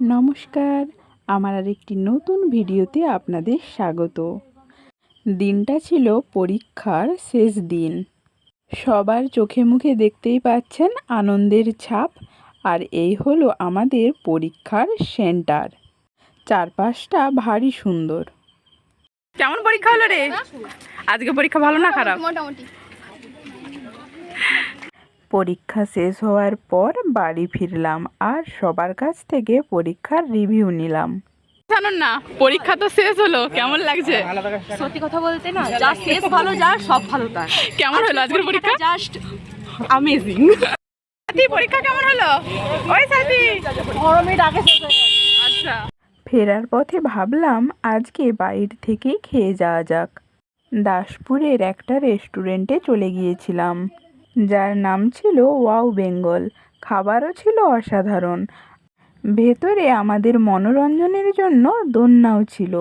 নমস্কার আমার আর একটি নতুন ভিডিওতে আপনাদের স্বাগত। দিনটা ছিল পরীক্ষার শেষ দিন। সবার চোখে মুখে দেখতেই পাচ্ছেন আনন্দের ছাপ আর এই হলো আমাদের পরীক্ষার সেন্টার। চারপাশটা ভারী সুন্দর। কেমন পরীক্ষা হলো রে? আজকে পরীক্ষা ভালো না খারাপ? মোটামুটি। পরীক্ষা শেষ হওয়ার পর বাড়ি ফিরলাম আর সবার কাছ থেকে পরীক্ষার রিভিউ নিলাম। জানুন না পরীক্ষা তো শেষ হলো কেমন লাগছে? সত্যি কথা বলতে না যা শেষ ভালো যা সব ভালো তার। কেমন হলো আজকের পরীক্ষা? জাস্ট আমেজিং সাথী পরীক্ষা কেমন হলো? ওই সাথী। ডাকে শেষ হয়ে আচ্ছা। ফেরার পথে ভাবলাম আজকে বাইরে থেকেই খেয়ে যাওয়া যাক। দাসপুরের একটা রেস্টুরেন্টে চলে গিয়েছিলাম। যার নাম ছিল ওয়াও বেঙ্গল। খাবারও ছিল অসাধারণ। ভেতরে আমাদের মনোরঞ্জনের জন্য দোলনাও ছিল,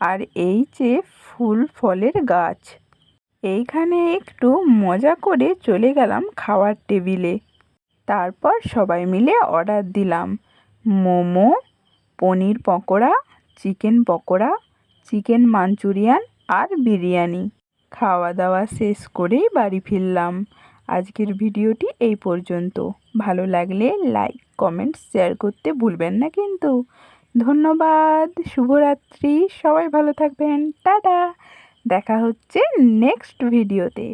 আর এই যে ফুল ফলের গাছ। এইখানে একটু মজা করে চলে গেলাম খাওয়ার টেবিলে। তারপর সবাই মিলে অর্ডার দিলাম। Momo, paneer pakora, chicken pakora, chicken Manchurian আর বিরিয়ানি। খাওয়া দাওয়া শেষ করেই বাড়ি ফিরলাম। আজকের ভিডিওটি এই পর্যন্ত। ভালো লাগলে লাইক কমেন্ট শেয়ার করতে ভুলবেন না কিন্তু। ধন্যবাদ, শুভরাত্রি, সবাই ভালো থাকবেন, টাটা। দেখা হচ্ছে নেক্সট ভিডিওতে